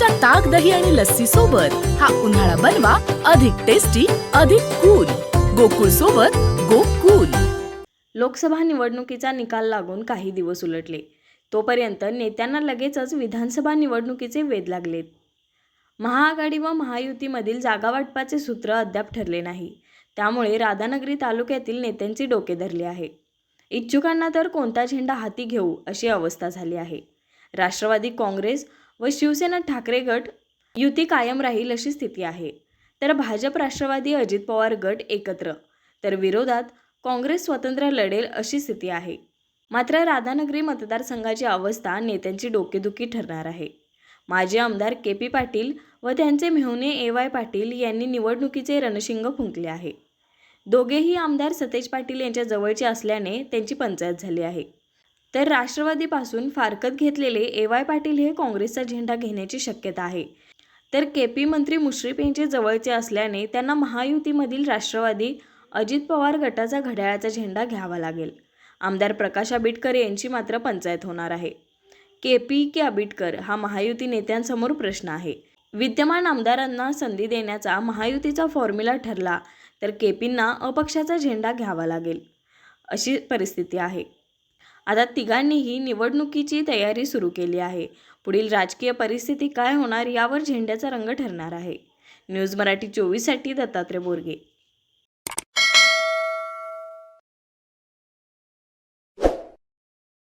गव्हाच्या ताक दही आणि लस्सी सोबत हा उन्हाळा बनवा अधिक टेस्टी अधिक कूल गोकुळ सोबत गोकुल. लोकसभा निवडणुकीचा निकाल लागून काही दिवस उलटले. तोपर्यंत नेत्यांना लगेचच विधानसभा निवडणुकीचे वेध लागलेत. महाआघाडी व महायुतीमधील जागावाटपाचे सूत्र अद्याप ठरले नाही. त्यामुळे राधानगरी तालुक्यातील नेत्यांची डोके धरली आहे. इच्छुकांना तर कोणता झेंडा हाती घेऊ अशी अवस्था झाली आहे. राष्ट्रवादी काँग्रेस व शिवसेना ठाकरे गट युती कायम राहील अशी स्थिती आहे. तर भाजप राष्ट्रवादी अजित पवार गट एकत्र. तर विरोधात काँग्रेस स्वतंत्र लढेल अशी स्थिती आहे. मात्र राधानगरी मतदारसंघाची अवस्था नेत्यांची डोकेदुखी ठरणार आहे. माजी आमदार के पी पाटील व त्यांचे मेहुणे ए वाय पाटील यांनी निवडणुकीचे रणशिंग फुंकले आहे. दोघेही आमदार सतेज पाटील यांच्या जवळचे असल्याने त्यांची पंचायत झाली आहे. तर राष्ट्रवादीपासून फारकत घेतलेले ए वाय पाटील हे काँग्रेसचा झेंडा घेण्याची शक्यता आहे. तर के पी मंत्री मुश्रीफ यांचे जवळचे असल्याने त्यांना महायुतीमधील राष्ट्रवादी अजित पवार गटाचा घड्याळाचा झेंडा घ्यावा लागेल. आमदार प्रकाश आबिटकर यांची मात्र पंचायत होणार आहे. के पी की आबिटकर हा महायुती नेत्यांसमोर प्रश्न आहे. विद्यमान आमदारांना संधी देण्याचा महायुतीचा फॉर्म्युला ठरला तर के पींना अपक्षाचा झेंडा घ्यावा लागेल अशी परिस्थिती आहे. आता तिघांनीही निवडणुकीची तयारी सुरू केली आहे. पुढील राजकीय परिस्थिती काय होणार यावर झेंड्याचा रंग ठरणार आहे. न्यूज मराठी चोवीससाठी दत्तात्रय बोरगे.